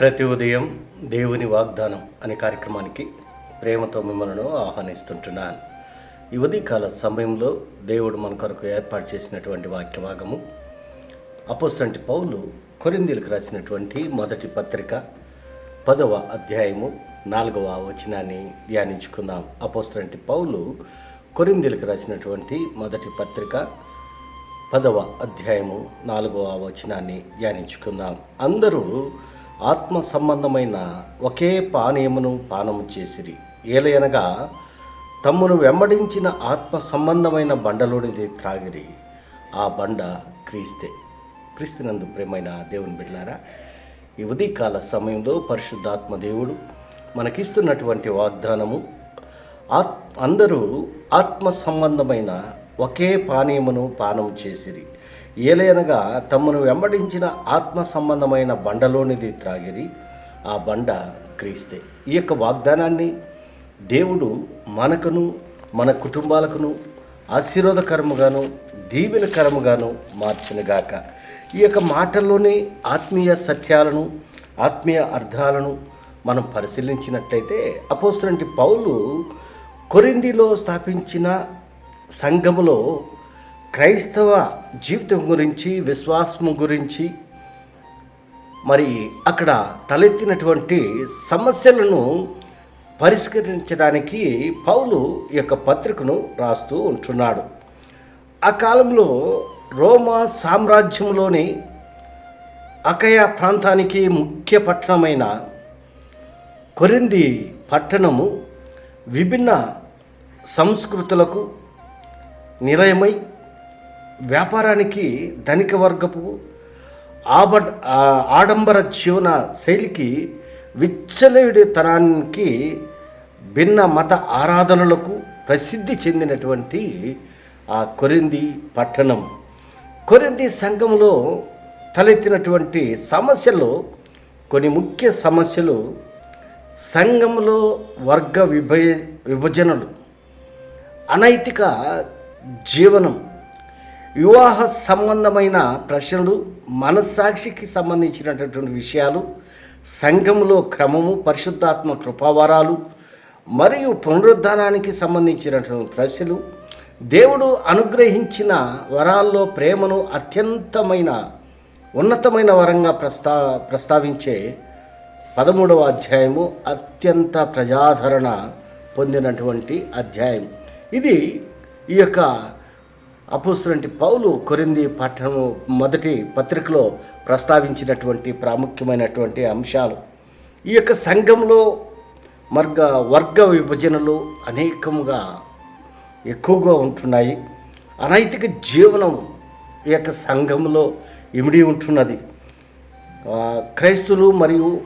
ప్రతి ఉదయం దేవుని వాగ్దానం అనే కార్యక్రమానికి ప్రేమతో మిమ్మల్ని ఆహ్వానిస్తుంటున్నాను. ఈ ఉదయకాల సమయంలో దేవుడు మన కొరకు ఏర్పాటు చేసినటువంటి వాక్య భాగము పౌలు కొరిందీలకు రాసినటువంటి మొదటి పత్రిక పదవ అధ్యాయము నాలుగవ వచనాన్ని ధ్యానించుకుందాం. అపోస్తంటి పౌలు కొరిందీలకు రాసినటువంటి మొదటి పత్రిక పదవ అధ్యాయము నాలుగవ వచనాన్ని ధ్యానించుకుందాం. అందరూ ఆత్మ సంబంధమైన ఒకే పానీయమును పానము చేసిరి. ఏలయనగా తమ్మును వెంబడించిన ఆత్మ సంబంధమైన బండలోనిది త్రాగిరి. ఆ బండ క్రీస్తే. క్రీస్తునందు ప్రేమైన దేవుని బిడ్డారా ఈ ఉదయకాల సమయంలో పరిశుద్ధాత్మ దేవుడు మనకిస్తున్నటువంటి వాగ్దానము ఆత్ అందరూ ఆత్మ సంబంధమైన ఒకే పానీయమును పానం చేసిరి. ఏలయనగా తమను వెంబడించిన ఆత్మ సంబంధమైన బండలోనిది త్రాగిరి ఆ బండ క్రీస్తే. ఈ యొక్క వాగ్దానాన్ని దేవుడు మనకును మన కుటుంబాలకును ఆశీర్వాదకరముగాను దీవెనకరముగాను మార్చునుగాక. ఈ యొక్క మాటల్లోని ఆత్మీయ సత్యాలను ఆత్మీయ అర్థాలను మనం పరిశీలించినట్లయితే అపోస్తులంటి పౌలు కొరిందిలో స్థాపించిన సంఘములో క్రైస్తవ జీవితం గురించి విశ్వాసము గురించి మరి అక్కడ తలెత్తినటువంటి సమస్యలను పరిష్కరించడానికి పౌలు ఈ యొక్క పత్రికను రాస్తూ ఉంటున్నాడు. ఆ కాలంలో రోమా సామ్రాజ్యంలోని అకయ ప్రాంతానికి ముఖ్య పట్టణమైన కొరింది పట్టణము విభిన్న సంస్కృతులకు నిలయమై వ్యాపారానికి ధనిక వర్గపు ఆబ ఆడంబర జీవన శైలికి విచ్చలవిడితనానికి భిన్న మత ఆరాధనలకు ప్రసిద్ధి చెందినటువంటి ఆ కొరింది పట్టణం. కొరింది సంఘంలో తలెత్తినటువంటి సమస్యలు కొన్ని ముఖ్య సమస్యలు సంఘంలో వర్గ విభజ విభజనలు. అనైతిక జీవనం వివాహ సంబంధమైన ప్రశ్నలు మనస్సాక్షికి సంబంధించినటువంటి విషయాలు సంఘంలో క్రమము పరిశుద్ధాత్మ కృపావరాలు మరియు పునరుద్ధానానికి సంబంధించినటువంటి ప్రశ్నలు దేవుడు అనుగ్రహించిన వరాల్లో ప్రేమను అత్యంతమైన ఉన్నతమైన వరంగా ప్రస్తా ప్రస్తావించే పదమూడవ అధ్యాయము అత్యంత ప్రజాదరణ పొందినటువంటి అధ్యాయం. ఇది ఈ యొక్క అపోస్తులంటి పౌలు కొరింది పట్టణం మొదటి పత్రికలో ప్రస్తావించినటువంటి ప్రాముఖ్యమైనటువంటి అంశాలు. ఈ యొక్క సంఘంలో వర్గ వర్గ విభజనలు అనేకముగా ఎక్కువగా ఉంటున్నాయి. అనైతిక జీవనం ఈ యొక్క సంఘంలో ఇమిడి ఉంటున్నది. క్రైస్తులు మరియు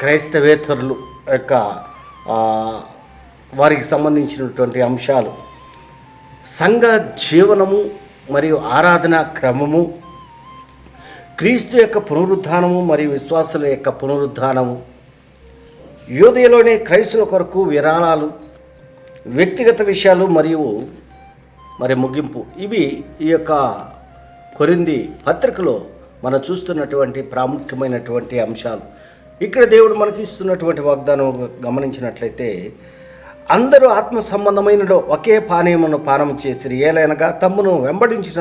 క్రైస్తవేతరులు యొక్క వారికి సంబంధించినటువంటి అంశాలు. సంఘ జీవనము మరియు ఆరాధన క్రమము క్రీస్తు యొక్క పునరుద్ధానము మరియు విశ్వాసుల యొక్క పునరుద్ధానము యోధయలోనే క్రైస్తుల కొరకు విరాళాలు వ్యక్తిగత విషయాలు మరియు మరి ముగింపు. ఇవి ఈ యొక్క కొరింది పత్రికలో మనం చూస్తున్నటువంటి ప్రాముఖ్యమైనటువంటి అంశాలు. ఇక్కడ దేవుడు మనకి ఇస్తున్నటువంటి వాగ్దానం గమనించినట్లయితే అందరూ ఆత్మ సంబంధమైన ఒకే పానీయమును పానము చేసిరి. ఏలైనగా తమ్మును వెంబడించిన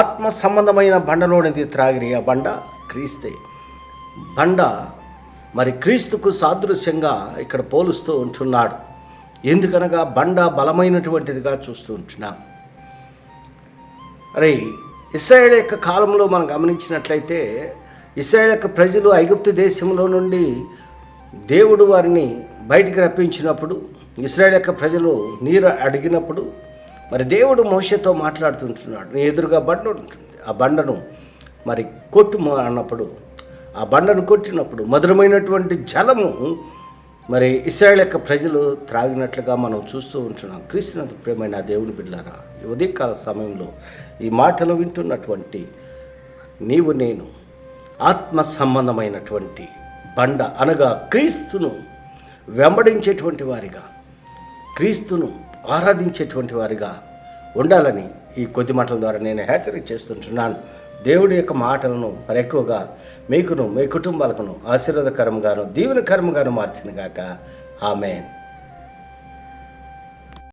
ఆత్మ సంబంధమైన బండలోనిది త్రాగిరి. ఆ బండ క్రీస్తే. బండ మరి క్రీస్తుకు సాదృశ్యంగా ఇక్కడ పోలుస్తూ ఉంటున్నాడు. ఎందుకనగా బండ బలమైనటువంటిదిగా చూస్తూ ఉంటున్నాం. అరే ఇస్రాయేల్ యొక్క కాలంలో మనం గమనించినట్లయితే ఇస్రాయేల్ యొక్క ప్రజలు ఐగుప్తు దేశంలో నుండి దేవుడు వారిని బయటికి రప్పించినప్పుడు ఇస్రాయేల్ యొక్క ప్రజలు నీరు అడిగినప్పుడు మరి దేవుడు మోసతో మాట్లాడుతుంటున్నాడు. నీ ఎదురుగా బండ ఉంటుంది. ఆ బండను మరి కొట్టు అన్నప్పుడు ఆ బండను కొట్టినప్పుడు మధురమైనటువంటి జలము మరి ఇస్రాయేల్ యొక్క ప్రజలు త్రాగినట్లుగా మనం చూస్తూ ఉంటున్నాం. క్రీస్తున ప్రేమైన దేవుని బిడ్డారా ఈ ఉదయకాల సమయంలో ఈ మాటలు వింటున్నటువంటి నీవు నేను ఆత్మ సంబంధమైనటువంటి బండ అనగా క్రీస్తును వెంబడించేటువంటి వారిగా క్రీస్తును ఆరాధించేటువంటి వారిగా ఉండాలని ఈ కొద్ది మాటల ద్వారా నేను హెచ్చరిక చేస్తుంటున్నాను. దేవుడి యొక్క మాటలను మరెక్కువగా మీకును మీ కుటుంబాలకును ఆశీర్వాదకరంగాను దీవెనకరంగాను మార్చిన గాక. ఆమెన్.